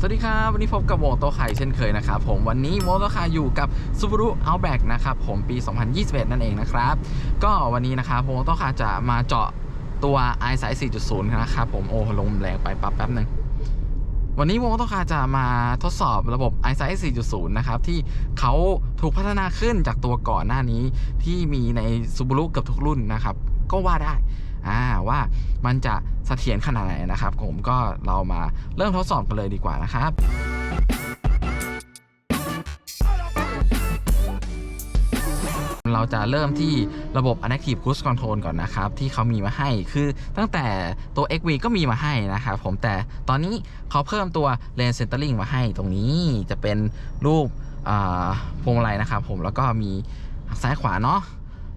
สวัสดีครับ วันนี้พบกับโมโตไข่เช่นเคยนะครับผมวันนี้โมโตไข่อยู่กับ Subaru Outback นะครับผมปี 2021 นั่นเองนะครับ ก็วันนี้นะครับโมโตไข่จะมาเจาะตัว i s i 4.0 นะครับผมโอ้ลมแรงไปปั๊บแป๊บหนึ่งวันนี้โมโตไข่จะมาทดสอบระบบ i s i 4.0 นะครับ ที่เขาถูกพัฒนาขึ้นจากตัวก่อนหน้านี้ที่มีใน Subaru เกือบทุกรุ่นนะครับ ก็ว่าได้ อ่าว่ามันจะเสถียรขนาดไหนนะครับ ผมก็เรามาเริ่มทดสอบกันเลยดีกว่านะครับเราจะเริ่มที่ระบบ Adaptive Cruise Control ก่อนนะครับ ที่เขามีมาให้คือตั้งแต่ตัว XV ก็มีมาให้นะครับผมแต่ตอนนี้เขาเพิ่มตัว Lane Centering มาให้ตรงนี้จะเป็นรูปพวงมาลัยนะครับผมแล้วก็มีซ้ายขวาเนาะ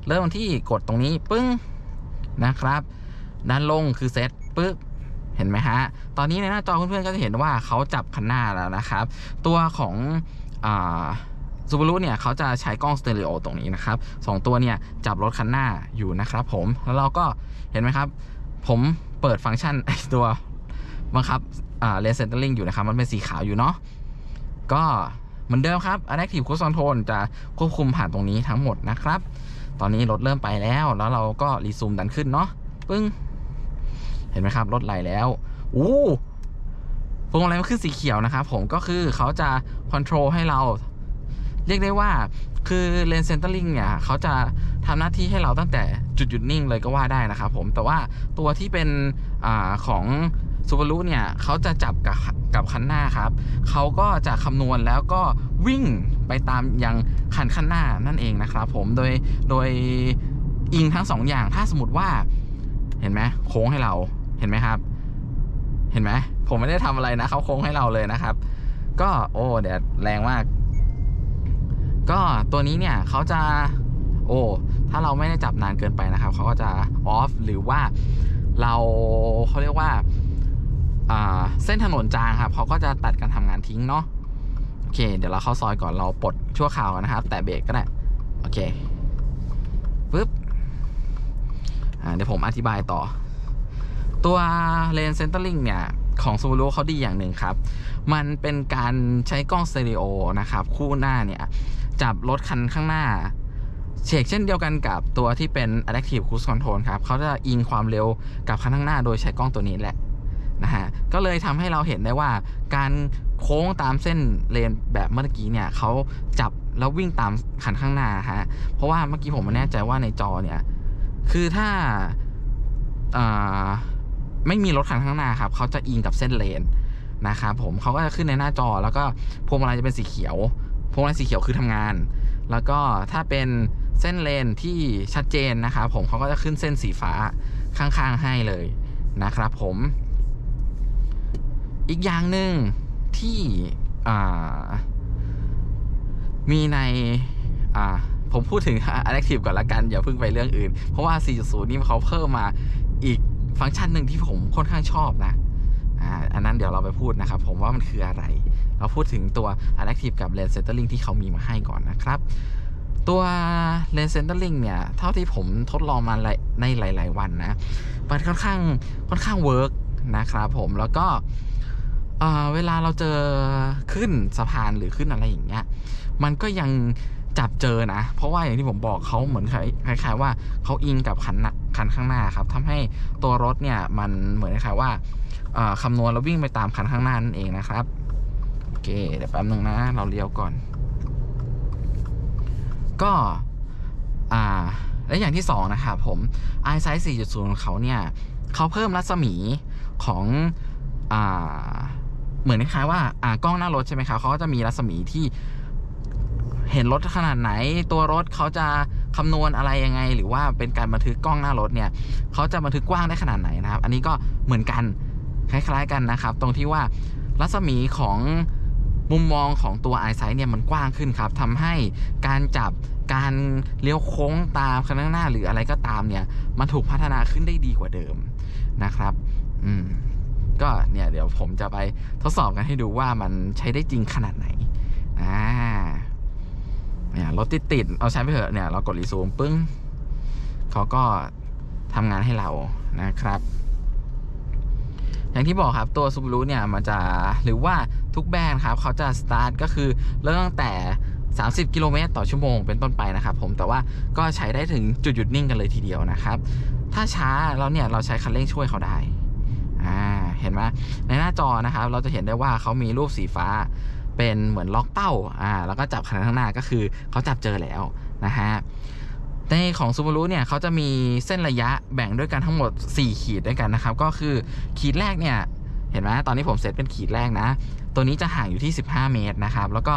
เริ่มที่กดตรงนี้ปึ้ง นะครับ ด้านลงคือเซตปึ๊บเห็นไหมฮะ ตอนนี้ในหน้าจอเพื่อนๆก็จะเห็นว่าเขาจับคันหน้าแล้วนะครับ ตัวของซูบารุเนี่ยเขาจะใช้กล้องสเตอริโอตรงนี้นะครับสองตัวเนี่ยจับรถคันหน้าอยู่นะครับผม แล้วเราก็เห็นไหมครับ ผมเปิดฟังก์ชันไอตัวบังคับเลเซนเตอร์ลิงอยู่นะครับ มันเป็นสีขาวอยู่เนาะ ก็เหมือนเดิมครับ Adaptive Cruise Control จะควบคุมผ่านตรงนี้ทั้งหมดนะครับ ตอนนี้รถเริ่มไปแล้ว แล้วเราก็รีซูมดันขึ้นเนาะปึ้ง เห็นไหมครับ รถไหลแล้ว อู้พวงมาลัยมันขึ้นสีเขียวนะครับผมก็คือเขาจะคอนโทรลให้เรา เรียกได้ว่าคือเลนเซนเตอร์ลิงเนี่ยเขาจะทำหน้าที่ให้เราตั้งแต่จุดหยุดนิ่งเลยก็ว่าได้นะครับผมแต่ว่าตัวที่เป็นอของซูบารุเนี่ยเขาจะจับกับ กับคันหน้าครับเขาก็จะคำนวณแล้วก็วิ่งไปตามยังคันข้างหน้านั่นเองนะครับผมโดยโดยอิงทั้งสองอย่างถ้าสมมติว่าเห็นไหมโค้งให้เราเห็นไหมครับ เห็นไหมผมไม่ได้ทำอะไรนะเขาโค้งให้เราเลยนะครับ ก็โอ้เดี๋ยวแรงมาก ก็ตัวนี้เนี่ยเขาจะ โอ้ถ้าเราไม่ได้จับนานเกินไปนะครับเขาก็จะออฟหรือว่าเราเขาเรียกว่า เส้นถนนจางครับเขาก็จะตัดการทำงานทิ้งเนาะโอเค เดี๋ยวเราเข้าซอยก่อนเราปลดชั่วคราวกันนะครับ แต่เบรกก็ได้โอเคปึ๊บเดี๋ยวผมอธิบายต่อ ตัวเลนเซนเตอร์ลิงเนี่ย ของ Subaru เขาดีอย่างหนึ่งครับ มันเป็นการใช้กล้องสเตอริโอนะครับ คู่หน้าเนี่ย จับรถคันข้างหน้าเชกเช่นเดียวกันกับตัวที่เป็น Adaptive Cruise Control ครับเขาจะอิงความเร็วกับคันข้างหน้าโดยใช้กล้องตัวนี้แหละ นะฮะก็เลยทำให้เราเห็นได้ว่าการโค้งตามเส้นเลนแบบเมื่อกี้เนี่ยเขาจับแล้ววิ่งตามคันข้างหน้าฮะเพราะว่าเมื่อกี้ผมไม่แน่ใจว่าในจอเนี่ยคือถ้าไม่มีรถคันข้างหน้าครับเขาจะอิงกับเส้นเลนนะครับผมเขาก็จะขึ้นในหน้าจอแล้วก็พวงมาลัยจะเป็นสีเขียวพวงมาลัยสีเขียวคือทำงาน แล้วก็ถ้าเป็นเส้นเลนที่ชัดเจนนะครับผมเขาก็จะขึ้นเส้นสีฟ้าข้างๆให้เลยนะครับผม อีกอย่างหนึ่งที่มีในผมพูดถึง Adaptive ก่อนละกัน อย่าเพิ่งไปเรื่องอื่น เพราะว่า 4.0 นี่เขาเพิ่มมาอีกฟังก์ชันหนึ่งที่ผมค่อนข้างชอบนะอันนั้นเดี๋ยวเราไปพูดนะครับ ผมว่ามันคืออะไร เราพูดถึงตัว Adaptive กับ Lane Centering ที่เขามีมาให้ก่อนนะครับ ตัว Lane Centering เนี่ย เท่าที่ผมทดลองมาในหลาย ๆ วันนะ มันค่อนข้างค่อนข้างเวิร์กนะครับผมแล้วก็ เวลาเราเจอขึ้นสะพานหรือขึ้นอะไรอย่างเงี้ย มันก็ยังจับเจอนะ เพราะว่าอย่างที่ผมบอกเขาเหมือนคล้ายๆว่าเขาอิงกับคันคันข้างหน้าครับทำให้ตัวรถเนี่ยมันเหมือนคล้ายๆว่าเอ่อคำนวณแล้ววิ่งไปตามคันข้างหน้านั่นเองนะครับ โอเคเดี๋ยวแป๊บนึงนะ เราเลี้ยวก่อน ก็อ่าและอย่างที่สองนะครับผม i s i 4.0 ของเขาเนี่ยเขาเพิ่มรัศมีของอ่า เหมือนคล้ายว่าอ่ากล้องหน้ารถใช่ไหมครับเขาก็จะมีรัศมีที่เห็นรถขนาดไหน ตัวรถเขาจะคำนวณอะไรยังไง หรือว่าเป็นการบันทึกกล้องหน้ารถเนี่ยเขาจะบันทึกกว้างได้ขนาดไหนนะครับ อันนี้ก็เหมือนกันคล้าย ๆกันนะครับ ตรงที่ว่ารัศมีของมุมมองของตัว i s i เนี่ยมันกว้างขึ้นครับทำให้การจับการเลี้ยวโค้งตามข้างหน้าหรืออะไรก็ตามเนี่ยมันถูกพัฒนาขึ้นได้ดีกว่าเดิมนะครับ อืม ก็เนี่ยเดี๋ยวผมจะไปทดสอบกันให้ดูว่ามันใช้ได้จริงขนาดไหนอ่าเนี่ยรถติดติดเอาใช้ไปเถอะเนี่ยเรากดรีซูมปึ้งเขาก็ทำงานให้เรานะครับ อย่างที่บอกครับตัว Subaru เนี่ยมันจะหรือว่าทุกแบรนด์ครับเขาจะสตาร์ทก็คือเริ่มตั้งแต่ 30 กิโลเมตรต่อชั่วโมงเป็นต้นไปนะครับผมแต่ว่าก็ใช้ได้ถึงจุดหยุดนิ่งกันเลยทีเดียวนะครับ ถ้าช้าแล้วเนี่ยเราใช้คันเร่งช่วยเขาได้อ่า เห็นไหมในหน้าจอนะครับเราจะเห็นได้ว่าเขามีรูปสีฟ้าเป็นเหมือนล็อกเป้าอ่าแล้วก็จับคันข้างหน้าก็คือเขาจับเจอแล้วนะฮะในของ Subaru เนี่ยเขาจะมีเส้นระยะแบ่งด้วยกันทั้งหมด 4 ขีดด้วยกันนะครับ ก็คือขีดแรกเนี่ยเห็นไหมตอนนี้ผมเซตเป็นขีดแรกนะ ตัวนี้จะห่างอยู่ที่ 15 เมตรนะครับ แล้วก็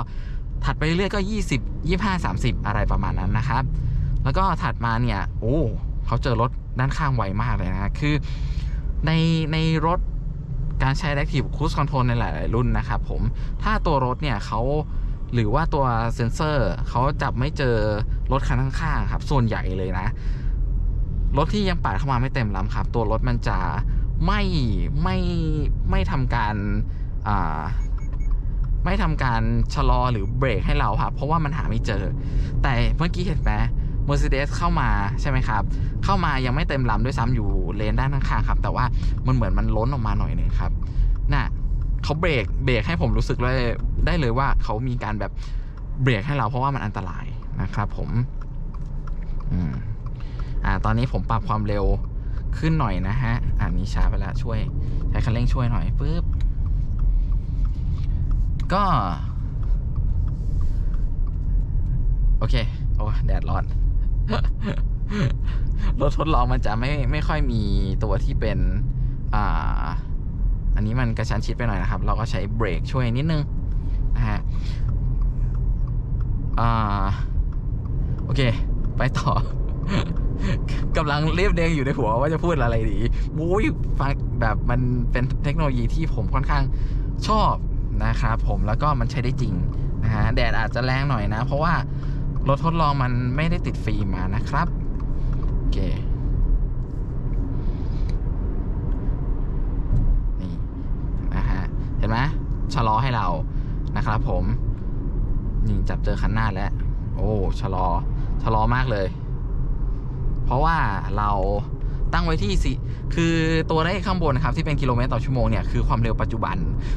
ถัดไปเรื่อยก็ 20 25 30 อะไรประมาณนั้นนะครับ แล้วก็ถัดมาเนี่ยโอ้เขาเจอรถด้านข้างไวมากเลยนะ คือในในรถ การใช้ Active Cruise Control ในหลาย ๆ รุ่นนะครับผมถ้าตัวรถเนี่ยเขาหรือว่าตัวเซ็นเซอร์เขาจับไม่เจอรถคันข้างๆครับ ส่วนใหญ่เลยนะ รถที่ยังปาดเข้ามาไม่เต็มลำครับ ตัวรถมันจะไม่ไม่ไม่ทำการอ่าไม่ทำการชะลอหรือเบรกให้เราครับ เพราะว่ามันหาไม่เจอ แต่เมื่อกี้เห็นไหม Mercedes เข้ามาใช่ไหมครับ เข้ามายังไม่เต็มลำด้วยซ้ำอยู่เลนด้านข้างครับ แต่ว่ามันเหมือนมันล้นออกมาหน่อยหนึ่งครับน่ะเขาเบรกเบรกให้ผมรู้สึกเลยได้เลยว่าเขามีการแบบเบรกให้เราเพราะว่ามันอันตรายนะครับ ผมอืมอ่า ตอนนี้ผมปรับความเร็วขึ้นหน่อยนะฮะ อ่านี้ช้าไปแล้วช่วย ใช้คันเร่งช่วยหน่อยปึ๊บ ก็ โอเค โอ้แดดร้อน รถทดลองมันจะไม่ไม่ค่อยมีตัวที่เป็น อ่า อันนี้มันกระชั้นชิดไปหน่อยนะครับ เราก็ใช้เบรกช่วยนิดนึงนะฮะอ่าโอเค ไปต่อกำลังเรียบเรียงอยู่ในหัวว่าจะพูดอะไรดีมุ้ยฟังแบบมันเป็นเทคโนโลยีที่ผมค่อนข้างชอบนะครับผมแล้วก็มันใช้ได้จริงนะฮะแดดอาจจะแรงหน่อยนะ เพราะว่า รถทดลองมันไม่ได้ติดฟิล์มมานะครับ โอเค นี่นะฮะ เห็นไหมชะลอให้เรานะครับผมนี่จับเจอคันหน้าแล้ว โอ้ชะลอชะลอมากเลย เพราะว่าเรา ตั้งไว้ที่สิคือตัวเลขข้างบนนะครับที่เป็นกิโลเมตรต่อชั่วโมงเนี่ยคือความเร็วปัจจุบัน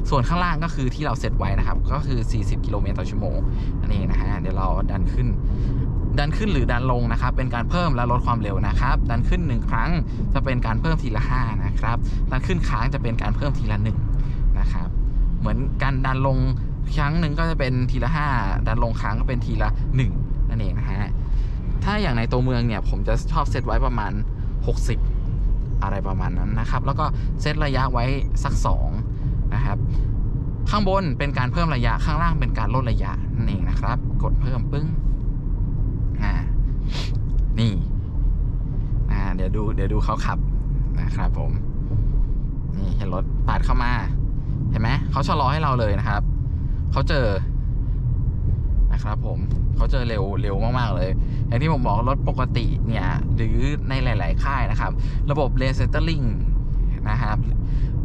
ส่วนข้างล่างก็คือที่เราเซตไว้นะครับก็คือ 40 กิโลเมตรต่อชั่วโมงนั่นเองนะฮะเดี๋ยวเราดันขึ้น ดันขึ้นหรือดันลงนะครับเป็นการเพิ่มและลดความเร็วนะครับ ดันขึ้น 1 ครั้งจะเป็นการเพิ่มทีละ5นะครับดันขึ้นค้างจะเป็นการเพิ่มทีละ1นะครับเหมือนการดันลงครั้งหนึ่งก็จะเป็นทีละ 5 ดันลงครั้งก็เป็นทีละ 1 นั่นเองนะฮะถ้าอย่างในตัวเมืองเนี่ยผมจะชอบเซตไว้ประมาณ 60 อะไรประมาณนั้นนะครับ แล้วก็เซตระยะไว้สัก2นะครับ ข้างบนเป็นการเพิ่มระยะข้างล่างเป็นการลดระยะนั่นเองนะครับ กดเพิ่มปึ้งอ่านี่อ่าเดี๋ยวดูเดี๋ยวดูเขาขับนะครับผมนี่เห็นรถปาดเข้ามา เห็นไหมเขาชะลอให้เราเลยนะครับเขาเจอนะครับผมเขาเจอเร็วเร็วมากๆเลย อย่างที่ผมบอกรถปกติเนี่ยหรือในหลาย ๆ ค่ายนะครับ ระบบ Lane Centering นะครับ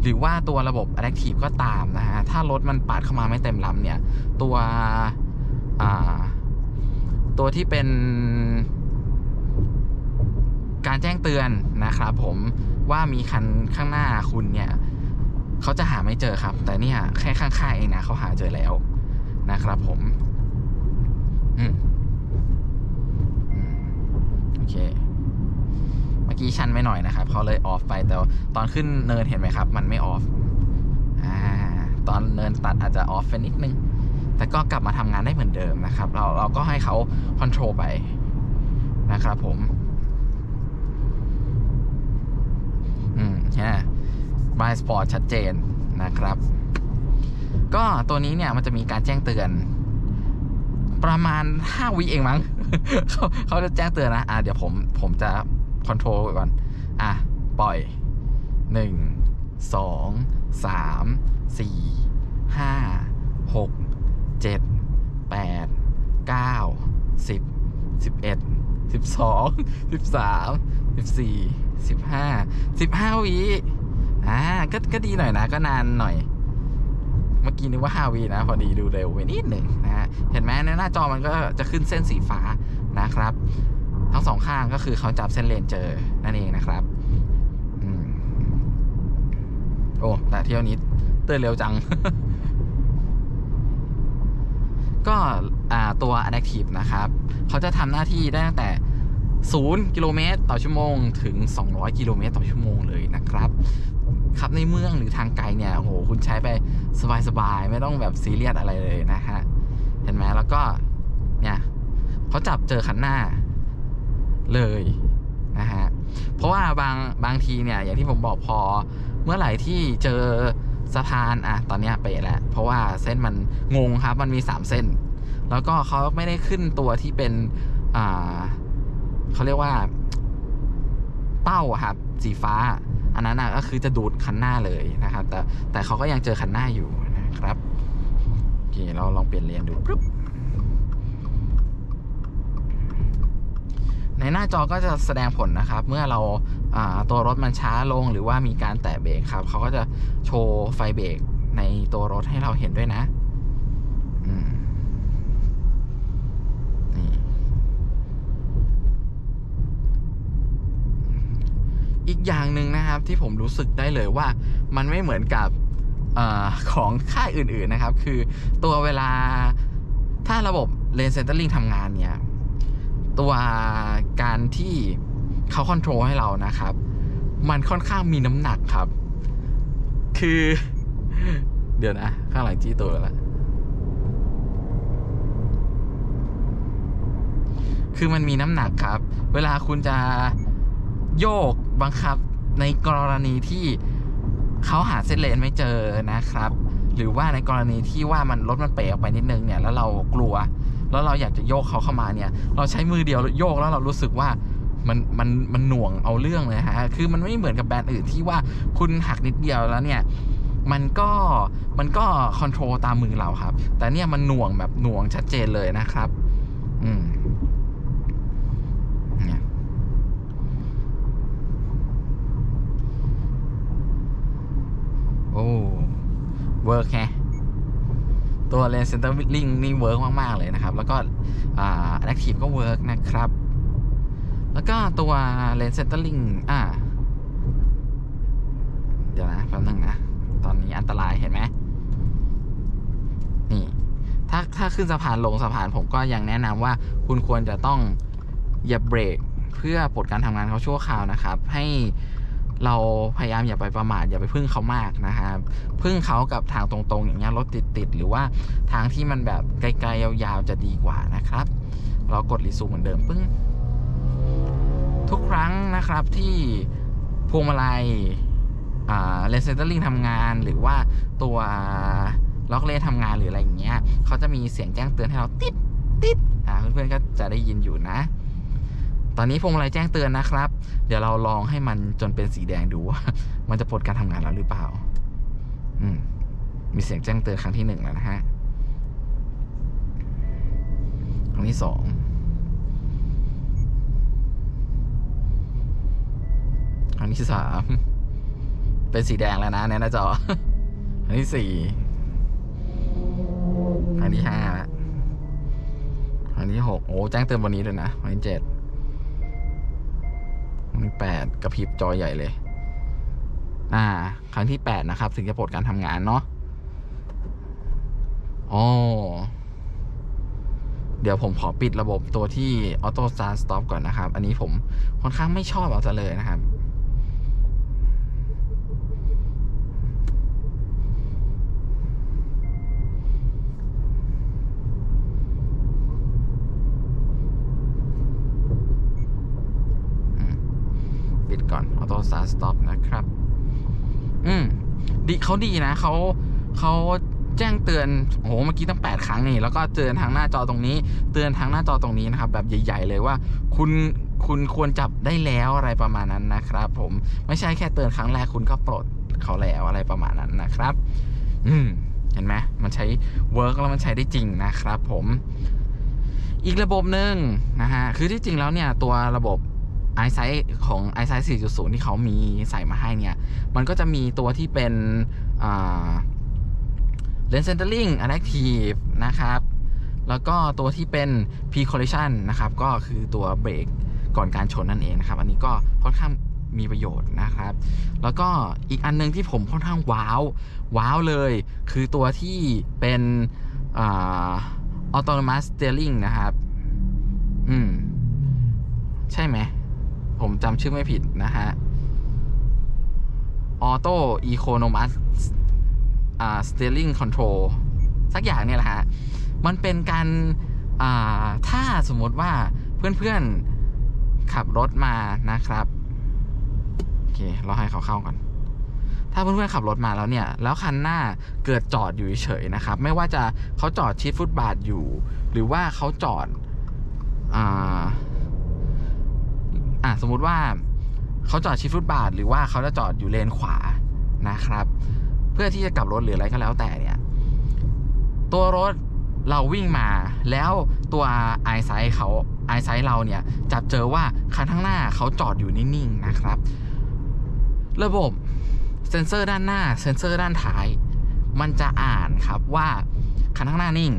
หรือว่าตัวระบบ Adaptive ก็ตามนะฮะ ถ้ารถมันปาดเข้ามาไม่เต็มลำเนี่ย ตัวตัวที่เป็นการแจ้งเตือนนะครับผมว่ามีคันข้างหน้าคุณเนี่ยเขาจะหาไม่เจอครับ แต่เนี่ยแค่ข้างๆเองนะเขาหาเจอแล้วนะครับผม อืม เค เมื่อกี้ชันไม่หน่อยนะครับเขาเลยออฟไปแต่ตอนขึ้นเนินเห็นไหมครับ มันไม่ออฟอ่าตอนเนินตัดอาจจะออฟไปนิดนึง แต่ก็กลับมาทำงานได้เหมือนเดิมนะครับ เราเราก็ให้เขาคอนโทรลไปนะครับผม อืมฮะบายสปอร์ตชัดเจนนะครับ ก็ตัวนี้เนี่ยมันจะมีการแจ้งเตือน ประมาณ 5 วิเองมั้งเขาเขาจะแจ้งเตือนนะ อะเดี๋ยวผมผมจะคอนโทรลก่อน อะ ปล่อย 1 2 3 4 5 6 7 8 9 10 11 12 13 14 15 15วิอ่าก็ก็ดีหน่อยนะ ก็นานหน่อย เมื่อกี้นึกว่า5วินะ พอดีดูเร็วไปนิดหนึ่งนะฮะ เห็นไหมในหน้าจอมันก็จะขึ้นเส้นสีฟ้านะครับ ทั้งสองข้างก็คือเขาจับเส้นเลนเจอนั่นเองนะครับอโอ้แต่เที่ยวนี้เตือนเร็วจัง ก็อ่าตัว Adaptive นะครับ เขาจะทำหน้าที่ได้ตั้งแต่0กิโลเมตรต่อชั่วโมง ถึง 200 กิโลเมตรต่อชั่วโมงเลยนะครับ ขับในเมืองหรือทางไกลเนี่ยโอ้โหคุณใช้ไปสบายๆ ไม่ต้องแบบซีเรียสอะไรเลยนะฮะ เห็นไหมแล้วก็เนี่ยเขาจับเจอคันหน้าเลยนะฮะ เพราะว่าบางบางทีเนี่ยอย่างที่ผมบอกพอเมื่อไหร่ที่เจอสะพานอะตอนเนี้ยเป๊ะแล้ว เพราะว่าเส้นมันงงครับมันมี 3 เส้น แล้วก็เขาไม่ได้ขึ้นตัวที่เป็นอ่าเขาเรียกว่า เป้าครับสีฟ้า อันนั้นนะก็คือจะดูดคันหน้าเลยนะครับ แต่แต่เขาก็ยังเจอคันหน้าอยู่นะครับโอเคเราลองเปลี่ยนเลนดูปึ๊บในหน้าจอก็จะแสดงผลนะครับ เมื่อเราอ่าตัวรถมันช้าลงหรือว่ามีการแตะเบรกครับ เขาก็จะโชว์ไฟเบรกในตัวรถให้เราเห็นด้วยนะ อืมนี่ อีกอย่างหนึ่งนะครับที่ผมรู้สึกได้เลยว่ามันไม่เหมือนกับอของค่ายอื่นๆนะครับ คือตัวเวลาถ้าระบบเลนเซนเตอร์ลิงทำงานเนี่ย ตัวการที่เขาคอนโทรลให้เรานะครับ มันค่อนข้างมีน้ำหนักครับ คือ เดี๋ยวนะ ข้างหลังจี้ตัวแล้วคือมันมีน้ำหนักครับ เวลาคุณจะ โยกบังคับในกรณีที่เขาหาเส้นเลนไม่เจอนะครับ หรือว่าในกรณีที่ว่ามันรถมันเป๋ออกไปนิดนึงเนี่ยแล้วเรากลัว แล้วเราอยากจะโยกเขาเข้ามาเนี่ย เราใช้มือเดียวโยกแล้วเรารู้สึกว่ามันมันมันหน่วงเอาเรื่องเลยฮะ คือมันไม่เหมือนกับแบรนด์อื่นที่ว่าคุณหักนิดเดียวแล้วเนี่ยมันก็มันก็คอนโทรลตามมือเราครับ แต่เนี่ยมันหน่วงแบบหน่วงชัดเจนเลยนะครับ อืมเนี่ย โอ้เวิร์กแฮะตัวเลนเซนเตอร์ลิงนี่เวิร์กมาก ๆ เลยนะครับ แล้วก็แอคทีฟก็เวิร์กนะครับ แล้วก็ตัวเลนเซนเตอร์ลิงอ่าเดี๋ยวนะแป๊บนึงนะ ตอนนี้อันตรายเห็นไหมนี่ ถ้าถ้าขึ้นสะพานลงสะพานผมก็ยังแนะนำว่าคุณควรจะต้องอย่าเบรกเพื่อปลดการทำงานเขาชั่วคราวนะครับ ให้ เราพยายามอย่าไปประมาทอย่าไปพึ่งเขามากนะครับพึ่งเขากับทางตรงๆ อย่างเงี้ยรถติดๆหรือว่าทางที่มันแบบไกลๆยาวๆจะดีกว่านะครับ เรากดรีซูมเหมือนเดิมปึ้งทุกครั้งนะครับที่พวงมาลัยเลนเซนเตอร์ลิงทำงานหรือว่าตัวล็อกเลนทำงานหรืออะไรอย่างเงี้ยเขาจะมีเสียงแจ้งเตือนให้เราติดติดอ่าเพื่อนๆก็จะได้ยินอยู่นะ ตอนนี้พวงมาลัยแจ้งเตือนนะครับ เดี๋ยวเราลองให้มันจนเป็นสีแดงดูว่า มันจะปลดการทำงานแล้วหรือเปล่า อืม มีเสียงแจ้งเตือนครั้งที่หนึ่งแล้วนะฮะ ครั้งที่สองครั้งที่สามเป็นสีแดงแล้วนะในหน้าจอครั้งที่สี่ครั้งที่ห้าครั้งที่หกโอ้แจ้งเตือนวันนี้ด้วยนะครั้งที่เจ็ด ครั้งที่แปดกระพริบจอใหญ่เลย อ่า ครั้งที่แปดนะครับ ถึงจะปลดการทำงานเนาะอ๋อเดี๋ยวผมขอปิดระบบตัวที่ออโต้สตาร์ทสต็อปก่อนนะครับ อันนี้ผมค่อนข้างไม่ชอบเอาซะเลยนะครับ ปิดก่อน Auto Start Stop นะครับ อืมดีเขาดีนะเขาเขาแจ้งเตือนโอ้โหเมื่อกี้ตั้ง 8 ครั้งนี่แล้วก็เตือนทางหน้าจอตรงนี้ เตือนทางหน้าจอตรงนี้นะครับ แบบใหญ่ ๆ เลยว่า คุณคุณควรจับได้แล้วอะไรประมาณนั้นนะครับ ผมไม่ใช่แค่เตือนครั้งแรกคุณก็ปลดเขาแล้วอะไรประมาณนั้นนะครับ อืมเห็นไหมมันใช้เวิร์กแล้วมันใช้ได้จริงนะครับ ผม อีกระบบหนึ่งนะฮะคือที่จริงแล้วเนี่ยตัวระบบ i s i ของ i s i 4.0 ที่เขามีใส่มาให้เนี่ย มันก็จะมีตัวที่เป็นเลนเซนเตอร์ลิง adaptive นะครับ แล้วก็ตัวที่เป็น p collision นะครับ ก็คือตัวเบรกก่อนการชนนั่นเองนะครับ อันนี้ก็ค่อนข้างมีประโยชน์นะครับ แล้วก็อีกอันหนึงที่ผมค่อนข้างว้าว ว้าวเลย คือตัวที่เป็นอ่า autonomous steering นะครับ อืม ใช่ไหม ผมจำชื่อไม่ผิดนะฮะ auto economous อ่า steering control สักอย่างเนี่ยแหละฮะ มันเป็นการอ่าถ้าสมมติว่าเพื่อนๆ ขับรถมานะครับ โอเค เราให้เขาเข้าก่อน ถ้าเพื่อนๆ ขับรถมาแล้วเนี่ย แล้วคันหน้าเกิดจอดอยู่เฉยๆนะครับ ไม่ว่าจะเขาจอดชิดฟุตบาทอยู่ หรือว่าเขาจอดอ่า อะสมมุติว่าเขาจอดชิดฟุตบาท หรือว่าเขาจะจอดอยู่เลนขวานะครับ เพื่อที่จะกลับรถหรืออะไรก็แล้วแต่เนี่ย ตัวรถเราวิ่งมา แล้วตัวไอไซเขาไอไซเราเนี่ยจับเจอว่าคันข้างหน้าเขาจอดอยู่นิ่งๆนะครับ ระบบเซ็นเซอร์ด้านหน้าเซ็นเซอร์ด้านท้าย มันจะอ่านครับว่าคันข้างหน้านิ่ง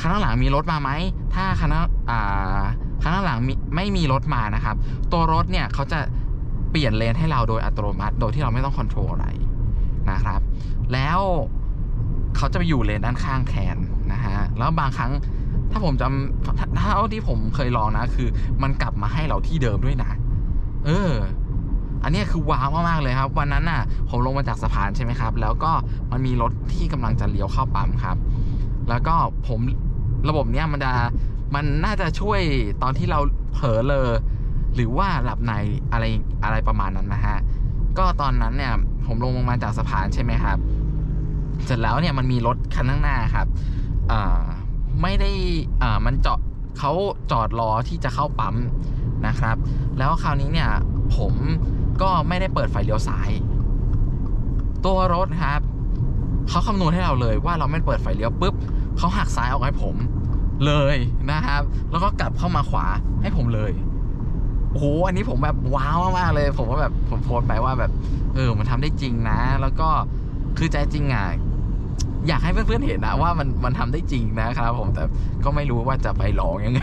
คันข้างหลังมีรถมาไหมถ้าคันอ่า ข้างหลังไม่มีรถมานะครับ ตัวรถเนี่ยเขาจะเปลี่ยนเลนให้เราโดยอัตโนมัติ โดยที่เราไม่ต้องคอนโทรลอะไรนะครับ แล้วเขาจะไปอยู่เลนด้านข้างแทนนะฮะ แล้วบางครั้งถ้าผมจำถ้าเท่าที่ผมเคยลองนะ คือ มันกลับมาให้เราที่เดิมด้วยนะ เออ อันนี้คือว้าวมากๆเลยครับ วันนั้นน่ะ ผมลงมาจากสะพานใช่ไหมครับ แล้วก็มันมีรถที่กำลังจะเลี้ยวเข้าปั๊มครับ แล้วก็ผมระบบเนี้ยมันจะ มันน่าจะช่วยตอนที่เราเผลอเลอหรือว่าหลับในอะไรอะไรประมาณนั้นนะฮะ ก็ตอนนั้นเนี่ยผมลงมาจากสะพานใช่ไหมครับ เสร็จแล้วเนี่ยมันมีรถคันข้างหน้าครับอ่าไม่ได้อ่ามันจอดเขาจอดรอที่จะเข้าปั๊มนะครับ แล้วคราวนี้เนี่ยผมก็ไม่ได้เปิดไฟเลี้ยวซ้าย ตัวรถครับเขาคำนวณให้เราเลยว่าเราไม่เปิดไฟเลี้ยวปุ๊บเขาหักซ้ายออกให้ผม เลยนะครับ แล้วก็กลับเข้ามาขวาให้ผมเลยโอ้โหอันนี้ผมแบบว้าวมากๆเลย ผมว่าแบบผมโพสต์ไปว่าแบบ เออ มันทำได้จริงนะ แล้วก็คือใจจริงอะอยากให้เพื่อนๆเห็นนะว่ามันมันทำได้จริงนะครับ ผมแต่ก็ไม่รู้ว่าจะไปลองยังไง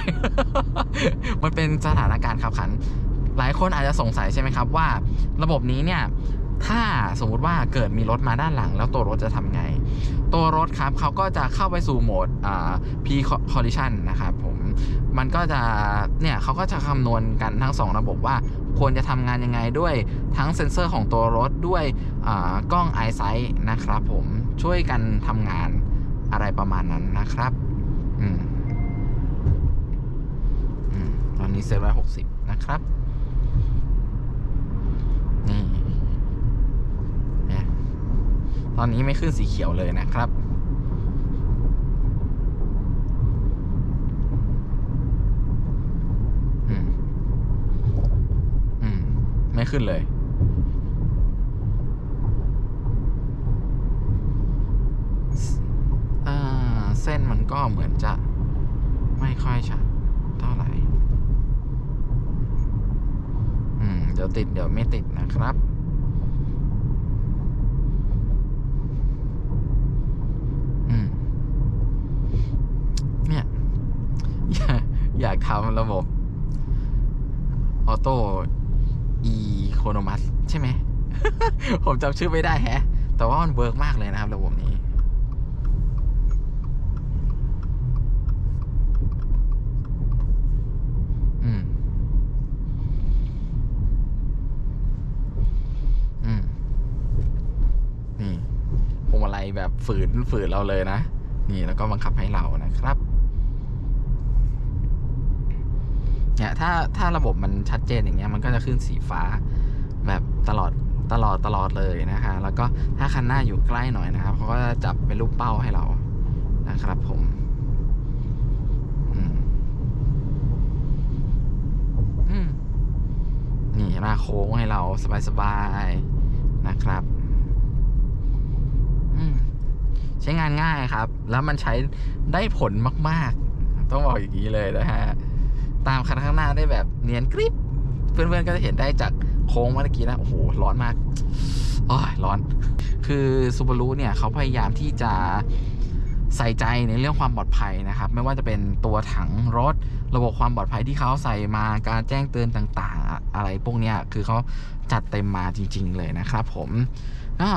มันเป็นสถานการณ์ขับขัน หลายคนอาจจะสงสัยใช่ไหมครับว่า ระบบนี้เนี่ย ถ้าสมมุติว่าเกิดมีรถมาด้านหลัง แล้วตัวรถจะทำไง ตัวรถครับเขาก็จะเข้าไปสู่โหมดอ่า P collision นะครับผมมันก็จะเนี่ยเขาก็จะคำนวณกันทั้งสองระบบว่าควรจะทำงานยังไงด้วยทั้งเซ็นเซอร์ของตัวรถด้วยอ่ากล้อง i s i g h t นะครับผมช่วยกันทำงานอะไรประมาณนั้นนะครับอืมอืมตอนนี้เซ็ตไว้หกสิบนะครับนี่เนี่ย ตอนนี้ไม่ขึ้นสีเขียวเลยนะครับ อืม อืม ไม่ขึ้นเลยอ่าเส้นมันก็เหมือนจะไม่ค่อยชัดเท่าไหร่ อืม เดี๋ยวติดเดี๋ยวไม่ติดนะครับ อืม เนี่ย อยาก อยากทำระบบออโต้อีโคโนมัสใช่ไหม ผมจำชื่อไม่ได้แฮะ แต่ว่ามันเวิร์กมากเลยนะครับระบบนี้ อืม อืม นี่พวงมาลัยแบบฝืนฝืนเราเลยนะ นี่แล้วก็บังคับให้เรานะครับ เนี่ยถ้าถ้าระบบมันชัดเจนอย่างเงี้ยมันก็จะขึ้นสีฟ้าแบบตลอดตลอดตลอดเลยนะฮะแล้วก็ถ้าคันหน้าอยู่ใกล้หน่อยนะครับเขาก็จะจับเป็นรูปเป้าให้เรานะครับผมนี่หน้าโค้งให้เราสบายๆนะครับใช้งานง่ายครับ แล้วมันใช้ได้ผลมาก ๆ ต้องบอกอย่างนี้เลยนะฮะ ตามคันข้างหน้าได้แบบเนียนกริบเพื่อนๆก็จะเห็นได้จากโค้งเมื่อกี้นะโอ้โหร้อนมากโอ้ยร้อน คือซูบารุเนี่ยเขาพยายามที่จะใส่ใจในเรื่องความปลอดภัยนะครับ ไม่ว่าจะเป็นตัวถังรถ ระบบความปลอดภัยที่เขาใส่มาการแจ้งเตือนต่างๆ อะไรพวกเนี้ยคือเขาจัดเต็มมาจริง ๆ เลยนะครับ ผมก็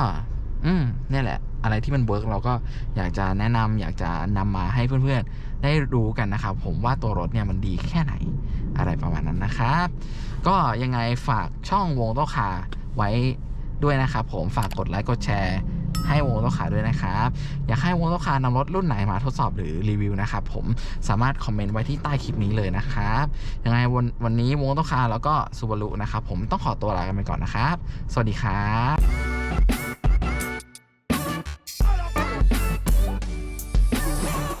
อืมนี่แหละ อะไรที่มันเวิร์กเราก็อยากจะแนะนำอยากจะนำมาให้เพื่อนๆ ได้รู้กันนะครับผมว่าตัวรถเนี่ยมันดีแค่ไหนอะไรประมาณนั้นนะครับ ก็ยังไงฝากช่องวงโตคาไว้ด้วยนะครับผมฝากกดไลค์กดแชร์ให้วงโตคาด้วยนะครับ อยากให้วงโตคานำรถรุ่นไหนมาทดสอบหรือรีวิวนะครับผมสามารถคอมเมนต์ไว้ที่ใต้คลิปนี้เลยนะครับยังไงวันวันนี้วงโตคาแล้วก็ซูบารุนะครับผมต้องขอตัวลากันไปก่อนนะครับ สวัสดีครับ